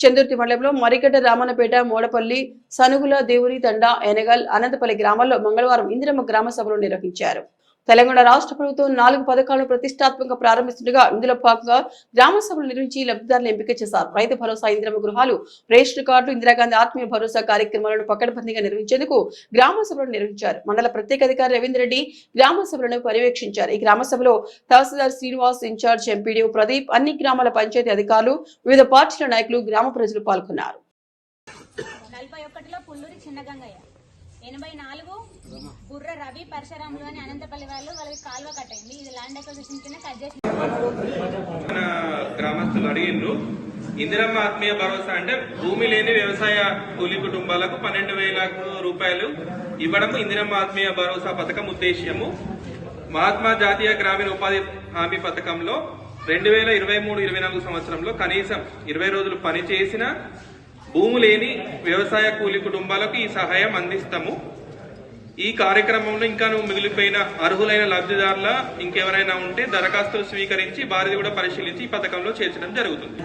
చందుర్తి మండలంలో మరిగడ్డ రామన్నపేట మోడపల్లి సనుగుల దేవుని తండ ఎనగల్ అనంతపల్లి గ్రామాల్లో మంగళవారం ఇందిరమ్మ గ్రామ సభలు నిర్వహించారు. తెలంగాణ రాష్ట్ర ప్రభుత్వం నాలుగు పథకాలను ప్రతిష్టాత్మకంగా ప్రారంభిస్తుండగా ఇందులో భాగంగా గ్రామ సభలు నిర్వహించి లబ్ధిదారులు ఎంపిక చేశారు. రైతు భరోసా ఇందిరమ్మ గృహాలు రేషన్ కార్డులు ఇందిరాగాంధీ ఆత్మీయ భరోసా కార్యక్రమాలను పకడ్బందీగా నిర్వహించేందుకు గ్రామ సభలు నిర్వహించారు. మండల ప్రత్యేక అధికారి రవీంద్ర రెడ్డి గ్రామ సభలను పర్యవేక్షించారు. ఈ గ్రామ సభలో తహసీల్దార్ శ్రీనివాస్ ఇన్ఛార్జ్ ఎంపీడీఓ ప్రదీప్ అన్ని గ్రామాల పంచాయతీ అధికారులు వివిధ పార్టీల నాయకులు గ్రామ ప్రజలు పాల్గొన్నారు. నలభై ఒకటిలో పుల్లూరి చిన్నగంగయ్య ఎనభై నాలుగు బుర్ర రవి పరశురాములు అని అనంతపల్లి వాళ్ళు వాళ్ళకి కాలువ కట్టయింది ఇది ల్యాండ్ అక్విజిషన్ కింద కట్ చేసి మన గ్రామస్తులు అడిగిండ్రు ఇందిరమ్మ ఆత్మీయ భరోసా అంటే భూమి లేని వ్యవసాయ కూలీ కుటుంబాలకు పన్నెండు వేల రూపాయలు ఇవ్వడం ఇందిరమ్మ ఆత్మీయ భరోసా పథకం ఉద్దేశ్యము. మహాత్మా జాతీయ గ్రామీణ ఉపాధి హామీ పథకంలో రెండు వేల ఇరవై మూడు ఇరవై నాలుగు సంవత్సరంలో కనీసం ఇరవై రోజులు పని చేసిన భూమి లేని వ్యవసాయ కూలి కుటుంబాలకు ఈ సహాయం అందిస్తాము. ఈ కార్యక్రమంలో ఇంకా నువ్వు మిగిలిపోయిన అర్హులైన లబ్ధిదారుల ఇంకెవరైనా ఉంటే దరఖాస్తులు స్వీకరించి వారిది కూడా పరిశీలించి ఈ పథకంలో చేర్చడం జరుగుతుంది.